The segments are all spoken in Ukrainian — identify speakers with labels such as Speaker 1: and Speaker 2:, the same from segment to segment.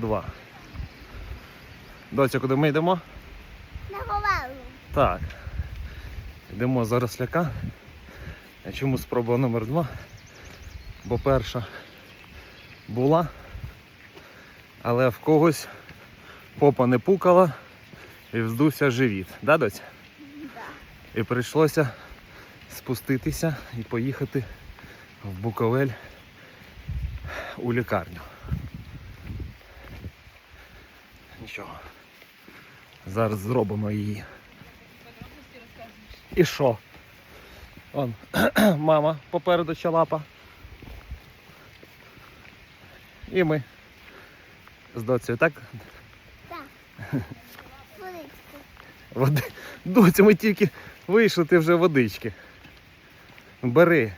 Speaker 1: Спроба два. Доця, куди ми йдемо?
Speaker 2: На говелу.
Speaker 1: Так. Йдемо за росляка. Чому спроба номер два? Бо перша була, але в когось попа не пукала і вздувся живіт. Да, доця?
Speaker 2: Да.
Speaker 1: І прийшлося спуститися і поїхати в Буковель у лікарню. Нічого. Зараз зробимо її. І що? Он, мама попереду чалапа. І ми з доцею, так?
Speaker 2: Так.
Speaker 1: Води. Доця, ми тільки вийшли, ти вже водички. Бери.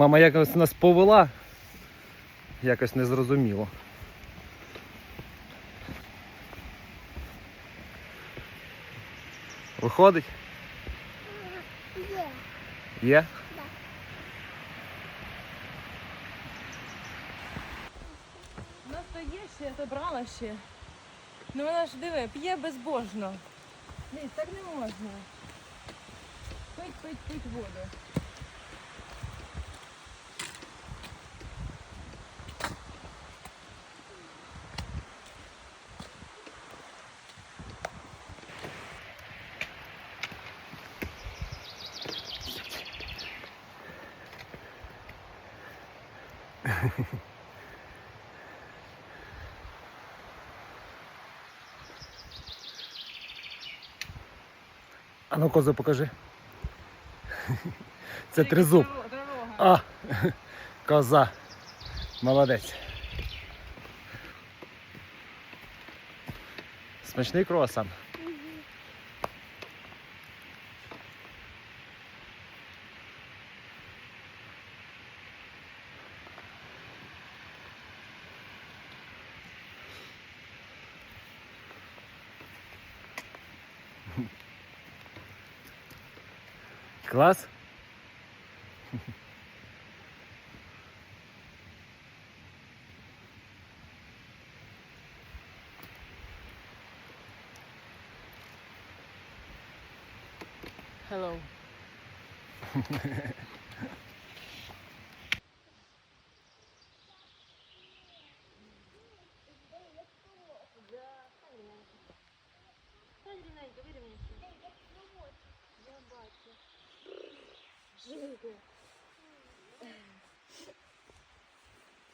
Speaker 1: Мама якось нас повела. Якось незрозуміло. Виходить?
Speaker 2: Є.
Speaker 1: Є?
Speaker 2: Да.
Speaker 3: У нас то є ще, я забрала ще. Ну вона ж диви, п'є безбожно. Ні, так не можна. Пить, пить, пить воду.
Speaker 1: А ну козу покажи. Це тризуб. А, коза. Молодець. Смачний круасан. Клас?
Speaker 3: Hello.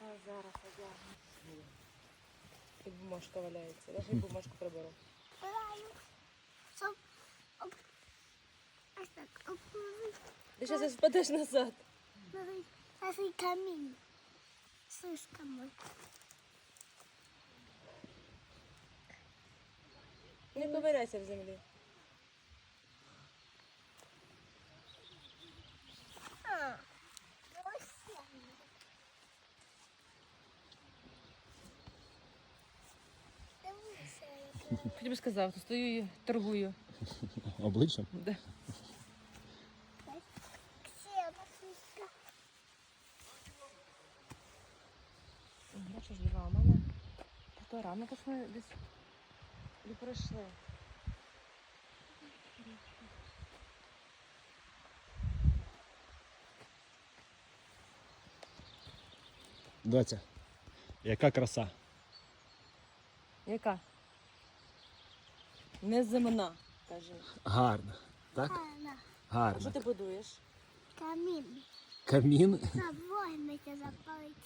Speaker 3: А зараз одягну. І бумажка валяється. Даже і бумажку приберу. Ти зараз спадеш назад.
Speaker 2: На цей камінь. Сисками.
Speaker 3: Не ковиряйся в землі.
Speaker 2: А. Ось.
Speaker 3: Хто тобі сказав, то стою і торгую.
Speaker 1: Обличчям?
Speaker 3: Да. Бачиш, діва, у мене півтора. Ми десь ми десь і пройшли.
Speaker 1: Доця, яка краса.
Speaker 3: Яка? Неземна, каже.
Speaker 1: Гарна. Так?
Speaker 2: Гарна.
Speaker 3: А що ти будуєш?
Speaker 2: Камін.
Speaker 1: Камін.
Speaker 2: На запалить.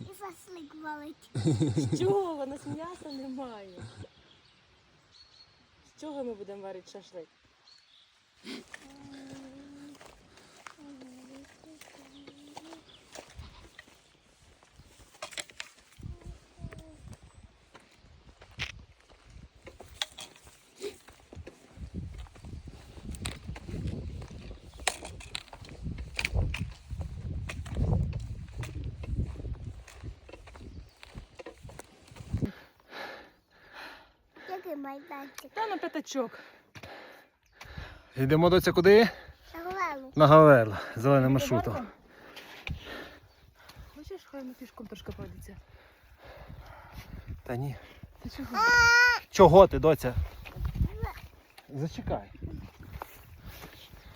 Speaker 2: І фаслик валить.
Speaker 3: З чого? У нас м'яса немає. З чого ми будемо варити шашлик?
Speaker 2: Який
Speaker 3: Та на п'ятачок.
Speaker 1: Йдемо доця куди?
Speaker 2: На говелу.
Speaker 1: На Гаверла, зеленим маршрутом.
Speaker 3: Хочеш, хай ми пішком трошки пройдеться?
Speaker 1: Та ні.
Speaker 3: Та чого?
Speaker 1: Чого ти, доця? Зачекай.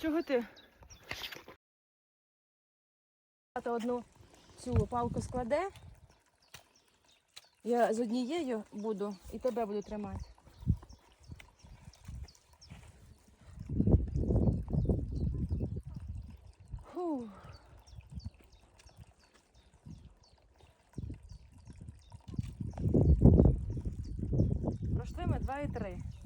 Speaker 3: Чого ти? Одну цю палку складе. Я з однією буду і тебе буду тримати. Фу. Пройшли ми 2,3.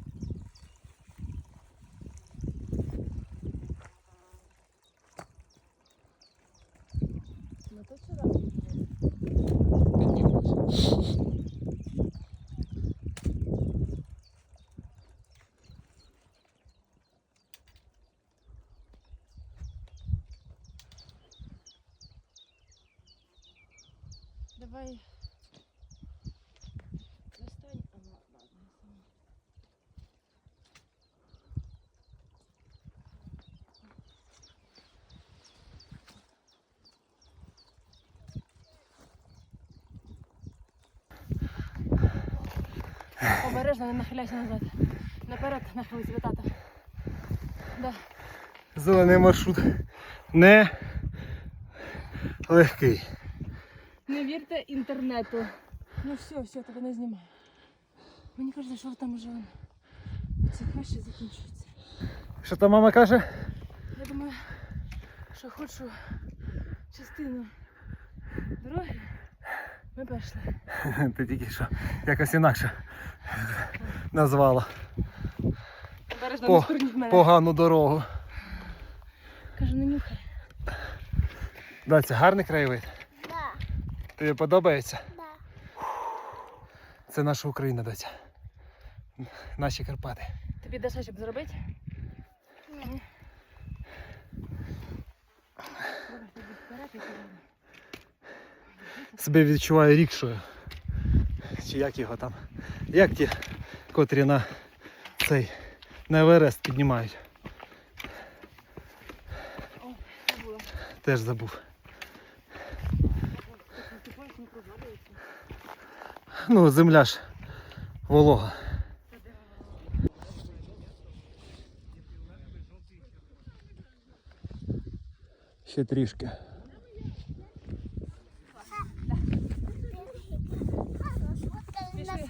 Speaker 3: Обережно, не нахиляйся назад. Наперед нахились від. Да.
Speaker 1: Зелений маршрут не легкий.
Speaker 3: Не вірте інтернету. Ну все, все, тебе не знімаю. Мені кажеться, що там уже ці хащі закінчуються.
Speaker 1: Що там мама каже?
Speaker 3: Я думаю, що хочу частину дороги. Ми пішли.
Speaker 1: Ти тільки що якось інакше назвала По-
Speaker 3: не мене.
Speaker 1: погану дорогу.
Speaker 3: Кажу, не нюхай.
Speaker 1: Доця, гарний краєвид.
Speaker 2: Да,
Speaker 1: Тобі подобається?
Speaker 2: да.
Speaker 1: Це наша Україна, доця. Наші Карпати.
Speaker 3: Тобі даша, щоб зробити?
Speaker 2: Ні.
Speaker 1: Себе відчуваю рікшою. Чи як його там? Як ті, котрі на цей на Еверест піднімають. Теж забув. Ну, земля ж волога. Ще трішки.
Speaker 3: Пішли.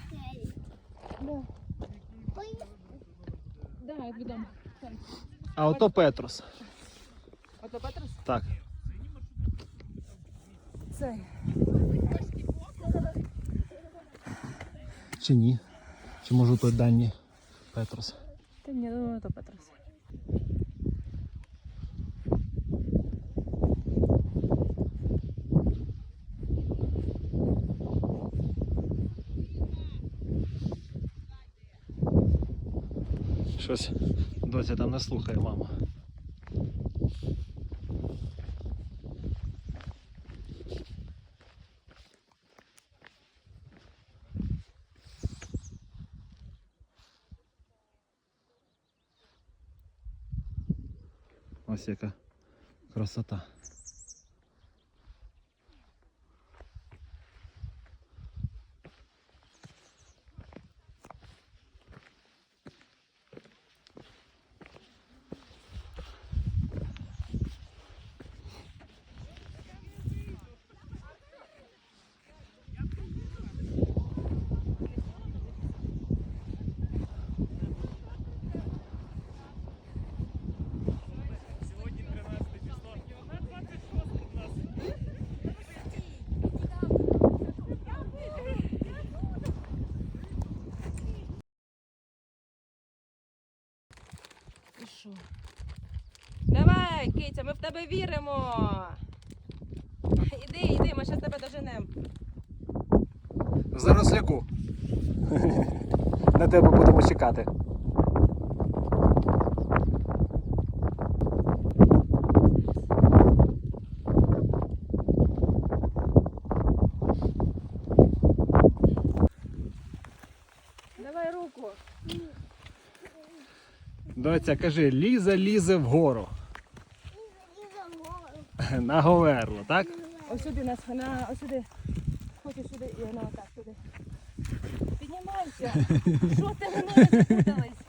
Speaker 3: Да.
Speaker 2: Ой,
Speaker 3: Да, відомо.
Speaker 1: А ото Петрос.
Speaker 3: Ото Петрос?
Speaker 1: Так.
Speaker 3: Цей.
Speaker 1: Чи ні? Чи може той дані Петрос?
Speaker 3: Та ні, думаю, ото Петрус.
Speaker 1: Щось доця там не слухає мама. Ось яка красота.
Speaker 3: І що? Киця, ми в тебе віримо. Іди, іди, ми зараз тебе доженемо.
Speaker 1: Заросляку. На тебе будемо чекати.
Speaker 3: Давай руку.
Speaker 1: Доця, кажи, лізе, лізе вгору.
Speaker 4: На Говерло, так?
Speaker 3: Ось сюди нас, на, ось сюди. Хочеш сюди і вона отак сюди. Піднімайся. Що ти мене запуталась?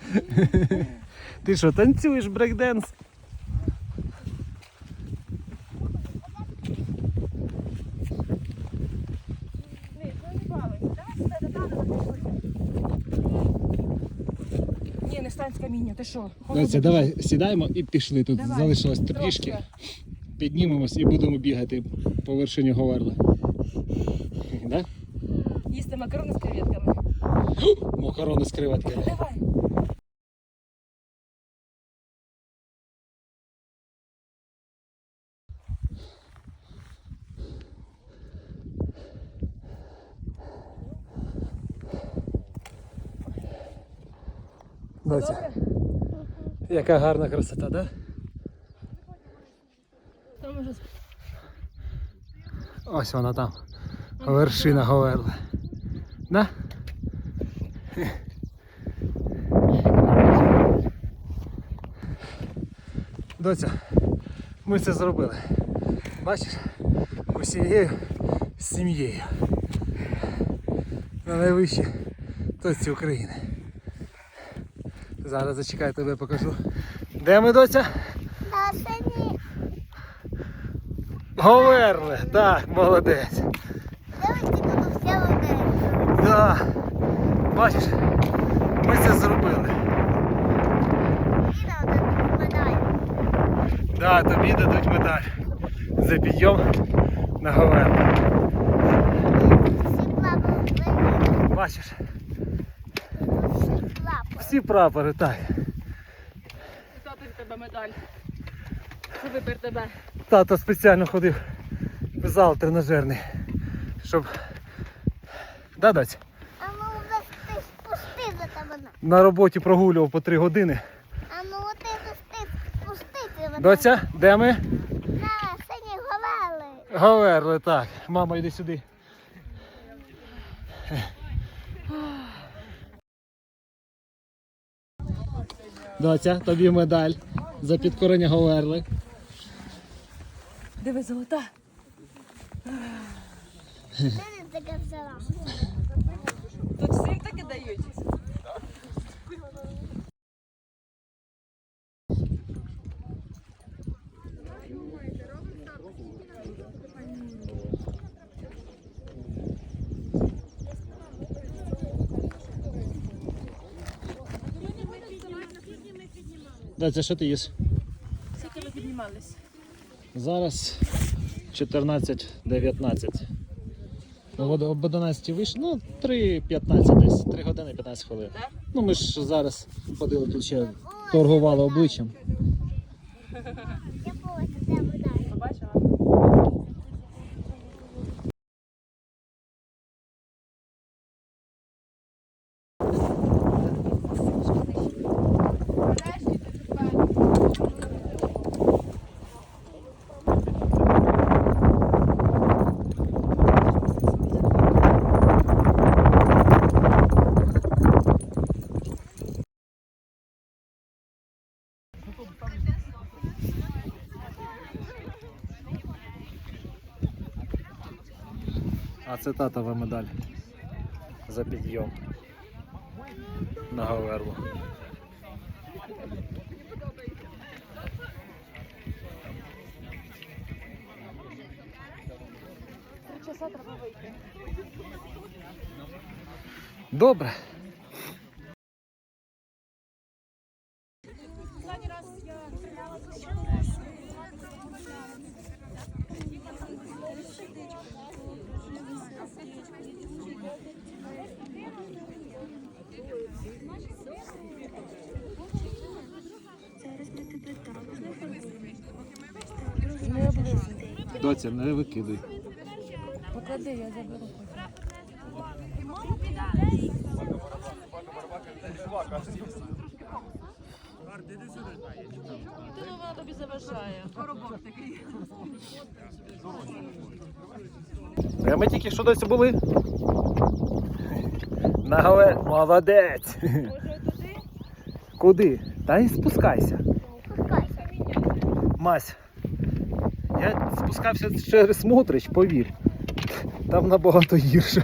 Speaker 4: Ти що, танцюєш брейкденс?
Speaker 3: Ні, ну не стань з каміння, ти що?
Speaker 1: Доця, давай сідаємо і пішли. Тут
Speaker 3: Давай.
Speaker 1: залишилось трішки. Піднімемось і будемо бігати по вершині Говерла. Да?
Speaker 3: Їсти макарони з креветками.
Speaker 1: Макарони з креветками.
Speaker 3: Давай.
Speaker 1: Доця, яка гарна красота, да?
Speaker 3: Там уже
Speaker 1: Ось вона там. Вершина Говерла. Да? Доця, ми це зробили. Бачиш? Усією сім'єю. На найвищій точці України. Зараз зачекай, тебе покажу. Де ми, доця?
Speaker 2: На сині.
Speaker 1: Говерли, так, молодець. Да. Бачиш, ми це зробили. Да, тобі дадуть медаль за підйом на
Speaker 2: прапори.
Speaker 1: Бачиш,
Speaker 2: Всі прапори.
Speaker 1: всі прапори, так.
Speaker 3: Тато тебе медаль. Вибір тебе?
Speaker 1: Тато спеціально ходив в зал тренажерний, щоб. Да, дать?
Speaker 2: А ну ти спусти за тебе. на.
Speaker 1: Роботі прогулював по три години.
Speaker 2: А ну ти спусти, спустити за
Speaker 1: Доця, де ми?
Speaker 2: На сині говели.
Speaker 1: Говерли, так. Мама, йди сюди. Доця, тобі медаль за підкорення Говерли.
Speaker 3: Диви, золота. Тут всім таки дають.
Speaker 1: Доця, що ти їш?
Speaker 3: Скільки ви піднімались?
Speaker 1: Зараз 14.19. Ну, об 11 вийшло, ну 3.15 десь, 3 години 15 хвилин. Ну ми ж зараз ходили тут ще торгували обличчям.
Speaker 2: Я повинна де медаль.
Speaker 3: Побачила?
Speaker 1: А це татова медаль за підйом на Говерлу. Добре. Доця, не викидай.
Speaker 3: Поклади, я заберу. Ти вона тобі заважає. Коробок такий.
Speaker 4: А ми тільки що досі були. На. Молодець.
Speaker 3: Може туди?
Speaker 4: Куди? Та й спускайся.
Speaker 2: Пускайся.
Speaker 4: Мась,
Speaker 1: Я спускався через Мотрич, повір. Там набагато гірше.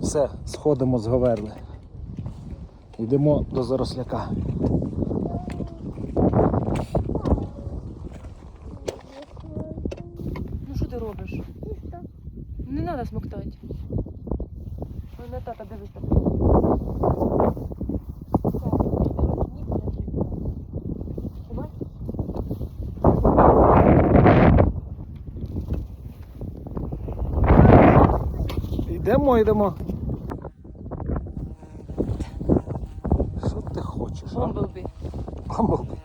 Speaker 1: Все, сходимо з Говерли. Йдемо до Заросляка.
Speaker 3: Ну що ти робиш?
Speaker 2: І що?
Speaker 3: Не треба смоктати. Ой, на тата дивись так.
Speaker 1: Йдемо, йдемо. Що ти хочеш? Бамблбі. Бамблбі.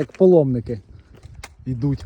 Speaker 1: Як паломники йдуть.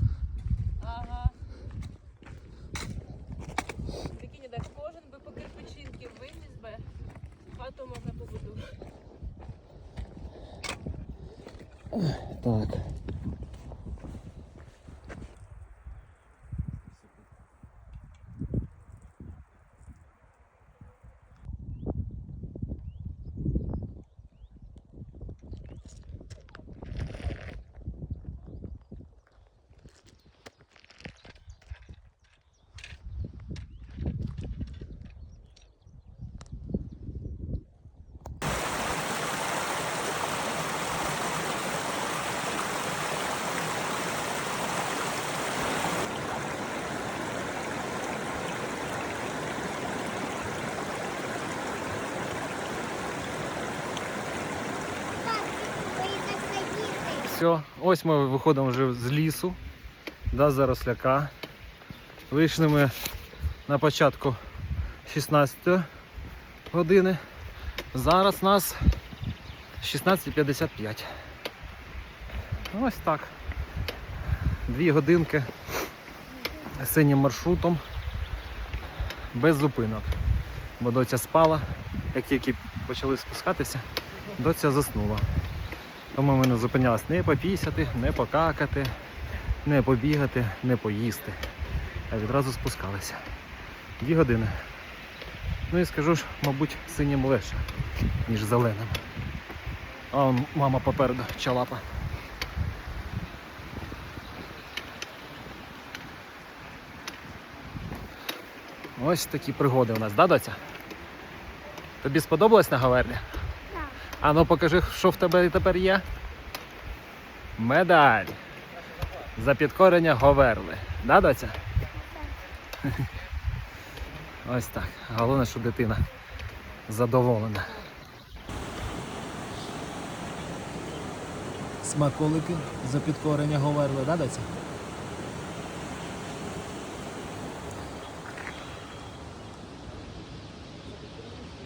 Speaker 1: Ось ми виходимо вже з лісу, да, заросляка. Вийшли ми на початку 16 години. Зараз нас 16.55. Ось так. Дві годинки синім маршрутом без зупинок. Бо доця спала, як тільки почали спускатися, доця заснула. Тому ми не зупинялись не попісяти, не покакати, не побігати, не поїсти. А відразу спускалися. Дві години. Ну і скажу ж, мабуть, синім легше, ніж зеленим. А он мама попереду чалапа. Ось такі пригоди у нас, да, доця? Тобі сподобалось на Говерлі?
Speaker 2: Так.
Speaker 1: А ну покажи, що в тебе тепер є. Медаль. За підкорення Говерли. Да, доця? Ось так. Головне, що дитина задоволена. Смаколики за підкорення Говерли, да, доця?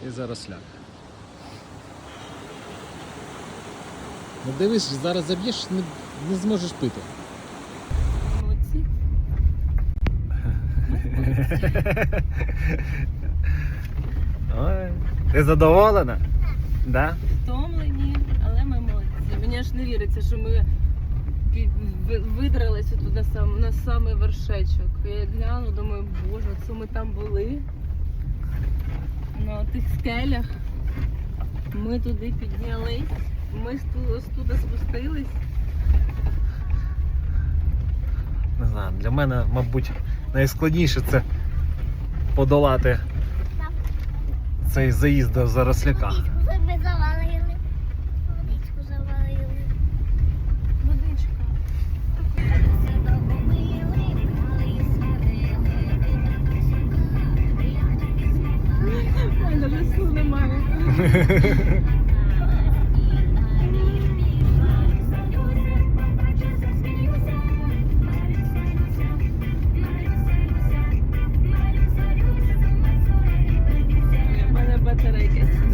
Speaker 1: І заросляк. Ну дивись, зараз заб'єш, не, не зможеш пити.
Speaker 3: Молодці.
Speaker 1: Ой, ти задоволена? Да?
Speaker 3: Втомлені, але ми молодці. Мені аж не віриться, що ми видралися тут на, сам, на самий вершечок. Я гляну, думаю, боже, це ми там були. На тих скелях. Ми туди піднялись, ми з туди спустились.
Speaker 1: Не знаю, для мене, мабуть, найскладніше це подолати цей заїзд до заросляка.
Speaker 2: Водичку ми завалили. Водичку завалили.
Speaker 3: Навіть немає. У мене батарейка сіла.